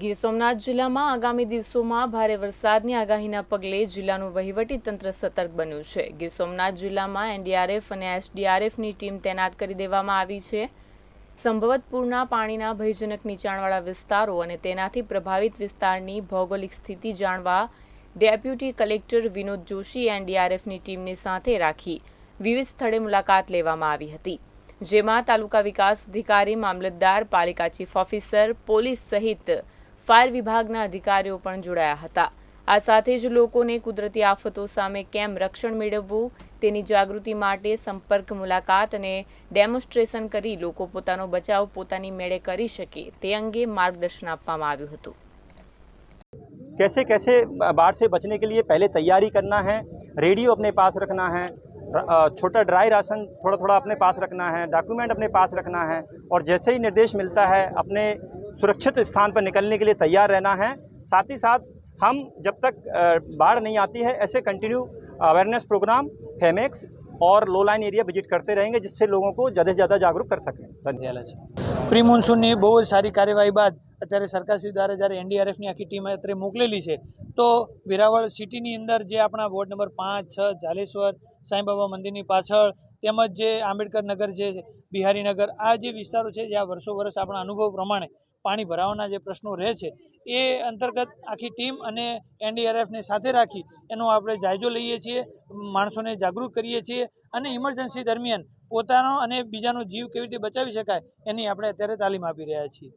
ગીર સોમનાથ જિલ્લામાં આગામી દિવસોમાં ભારે વરસાદની આગાહીના પગલે જિલ્લાનું વહીવટી તંત્ર સતર્ક બન્યું છે ગીર સોમનાથ જિલ્લામાં એનડીઆરએફ અને એસડીઆરએફની ટીમ તૈનાત કરી દેવામાં આવી છે સંભવત પૂરના પાણીના ભયજનક નીચાણવાળા વિસ્તારો અને તેનાથી પ્રભાવિત વિસ્તારની ભૌગોલિક સ્થિતિ જાણવા ડેપ્યુટી કલેક્ટર વિનોદ જોશી એનડીઆરએફની ટીમની સાથે રાખી વિવિધ સ્થળે મુલાકાત લેવામાં આવી હતી જેમાં તાલુકા વિકાસ અધિકારી મામલતદાર પાલિકા ચીફ ઓફિસર પોલીસ સહિત ફાયર વિભાગના અધિકારીઓ પણ જોડાયા હતા આ સાથે જ લોકો ને કુદરતી આફતો સામે કેમ રક્ષણ મેળવવું તેની જાગૃતિ માટે સંપર્ક મુલાકાત અને ડેમોન્સ્ટ્રેશન કરી લોકો પોતાનો બચાવ પોતાની મેળે કરી શકે તે અંગે માર્ગદર્શન આપવામાં આવ્યું હતું કેસે કેસે બાડ સે બચને કે લિયે પહેલે તૈયારી કરના હૈ રેડિયો અપને પાસ રખના હૈ છોટા ડ્રાય રાશન થોડા થોડા અપને પાસ રખના હૈ ડોક્યુમેન્ટ અપને પાસ રખના હૈ ઓર જૈસે હી નિર્દેશ મિલતા હૈ અપને सुरक्षित स्थान पर निकलने के लिए तैयार रहना है साथ ही साथ हम जब तक बाढ़ नहीं आती है ऐसे कंटिन्यू अवेयरनेस प्रोग्राम फेमेक्स और लो लाइन एरिया विजिट करते रहेंगे जिससे लोगों को ज़्यादा से ज़्यादा जागरूक कर सकें धन्यवाद प्री मॉनसून ने बहुत सारी कार्यवाही बाद अत्य सरकार श्री द्वारा जारी एनडीआरएफ की आखी टीम अत्य मोकले है तो वेराव सीटी अंदर जो अपना वोर्ड नंबर पांच छः जालेश्वर साई बाबा मंदिर की पाचड़ તેમજ જે આંબેડકર નગર જે બિહારીનગર આ જે વિસ્તારો છે જ્યાં વર્ષો વર્ષ આપણા અનુભવ પ્રમાણે પાણી ભરાવાના જે પ્રશ્નો રહે છે એ અંતર્ગત આખી ટીમ અને એનડીઆરએફને સાથે રાખી એનો આપણે જાયજો લઈએ છીએ માણસોને જાગૃત કરીએ છીએ અને ઇમરજન્સી દરમિયાન પોતાનો અને બીજાનો જીવ કેવી રીતે બચાવી શકાય એની આપણે અત્યારે તાલીમ આપી રહ્યા છીએ